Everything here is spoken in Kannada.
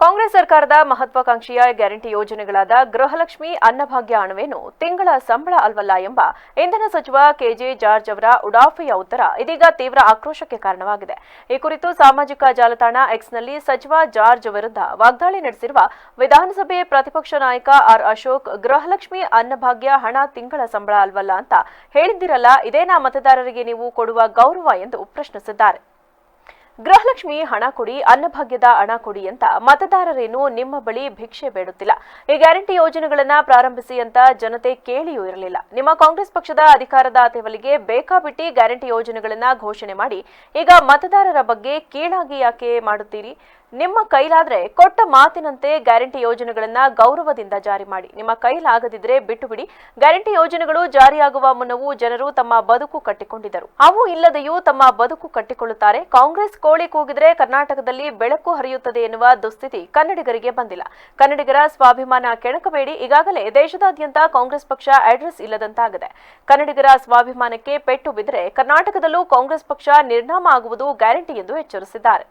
ಕಾಂಗ್ರೆಸ್ ಸರ್ಕಾರದ ಮಹತ್ವಾಕಾಂಕ್ಷಿಯ ಗ್ಯಾರಂಟಿ ಯೋಜನೆಗಳಾದ ಗೃಹಲಕ್ಷ್ಮಿ ಅನ್ನಭಾಗ್ಯ ಹಣವೇನು, ತಿಂಗಳ ಸಂಬಳ ಅಲ್ವಲ್ಲ ಎಂಬ ಇಂಧನ ಸಚಿವ ಕೆಜೆ ಜಾರ್ಜ್ ಅವರ ಉಡಾಫೆಯ ಉತ್ತರ ಇದೀಗ ತೀವ್ರ ಆಕ್ರೋಶಕ್ಕೆ ಕಾರಣವಾಗಿದೆ. ಈ ಕುರಿತು ಸಾಮಾಜಿಕ ಜಾಲತಾಣ ಎಕ್ಸ್ನಲ್ಲಿ ಸಚಿವ ಜಾರ್ಜ್ ವಿರುದ್ಧ ವಾಗ್ದಾಳಿ ನಡೆಸಿರುವ ವಿಧಾನಸಭೆ ಪ್ರತಿಪಕ್ಷ ನಾಯಕ ಆರ್ ಅಶೋಕ್, ಗೃಹಲಕ್ಷ್ಮಿ ಅನ್ನಭಾಗ್ಯ ಹಣ ತಿಂಗಳ ಸಂಬಳ ಅಲ್ವಲ್ಲ ಅಂತ ಹೇಳಿದ್ದಿರಲ್ಲ, ಇದೇನಾ ಮತದಾರರಿಗೆ ನೀವು ಕೊಡುವ ಗೌರವ ಎಂದು ಪ್ರಶ್ನಿಸಿದ್ದಾರೆ. ಗೃಹಲಕ್ಷ್ಮಿ ಹಣ ಕೊಡಿ, ಅನ್ನಭಾಗ್ಯದ ಹಣ ಕೊಡಿ ಅಂತ ಮತದಾರರೇನು ನಿಮ್ಮ ಬಳಿ ಭಿಕ್ಷೆ ಬೇಡುತ್ತಿಲ್ಲ. ಈ ಗ್ಯಾರಂಟಿ ಯೋಜನೆಗಳನ್ನ ಪ್ರಾರಂಭಿಸಿ ಅಂತ ಜನತೆ ಕೇಳಿಯೂ ಇರಲಿಲ್ಲ. ನಿಮ್ಮ ಕಾಂಗ್ರೆಸ್ ಪಕ್ಷದ ಅಧಿಕಾರದ ತೆವಲಿಗೆ ಬೇಕಾಬಿಟ್ಟಿ ಗ್ಯಾರಂಟಿ ಯೋಜನೆಗಳನ್ನ ಘೋಷಣೆ ಮಾಡಿ, ಈಗ ಮತದಾರರ ಬಗ್ಗೆ ಕೀಳಾಗಿ ಯಾಕೆ ಮಾಡುತ್ತೀರಿ? ನಿಮ್ಮ ಕೈಲಾದ್ರೆ ಕೊಟ್ಟ ಮಾತಿನಂತೆ ಗ್ಯಾರಂಟಿ ಯೋಜನೆಗಳನ್ನ ಗೌರವದಿಂದ ಜಾರಿ ಮಾಡಿ. ನಿಮ್ಮ ಕೈಲಾಗದಿದ್ರೆ ಬಿಟ್ಟು ಬಿಡಿ ಗ್ಯಾರಂಟಿ ಯೋಜನೆಗಳು ಜಾರಿಯಾಗುವ ಮುನ್ನವೂ ಜನರು ತಮ್ಮ ಬದುಕು ಕಟ್ಟಿಕೊಂಡಿದ್ದರು. ಅವು ಇಲ್ಲದೆಯೂ ತಮ್ಮ ಬದುಕು ಕಟ್ಟಿಕೊಳ್ಳುತ್ತಾರೆ. ಕಾಂಗ್ರೆಸ್ ಕೋಳಿ ಕೂಗಿದ್ರೆ ಕರ್ನಾಟಕದಲ್ಲಿ ಬೆಳಕು ಹರಿಯುತ್ತದೆ ಎನ್ನುವ ದುಸ್ಥಿತಿ ಕನ್ನಡಿಗರಿಗೆ ಬಂದಿಲ್ಲ. ಕನ್ನಡಿಗರ ಸ್ವಾಭಿಮಾನ ಕೆಣಕಬೇಡಿ. ಈಗಾಗಲೇ ದೇಶದಾದ್ಯಂತ ಕಾಂಗ್ರೆಸ್ ಪಕ್ಷ ಅಡ್ರೆಸ್ ಇಲ್ಲದಂತಾಗಿದೆ. ಕನ್ನಡಿಗರ ಸ್ವಾಭಿಮಾನಕ್ಕೆ ಪೆಟ್ಟು ಬಿದ್ದರೆ ಕರ್ನಾಟಕದಲ್ಲೂ ಕಾಂಗ್ರೆಸ್ ಪಕ್ಷ ನಿರ್ನಾಮ ಆಗುವುದು ಗ್ಯಾರಂಟಿ ಎಂದು ಎಚ್ಚರಿಸಿದ್ದಾರೆ.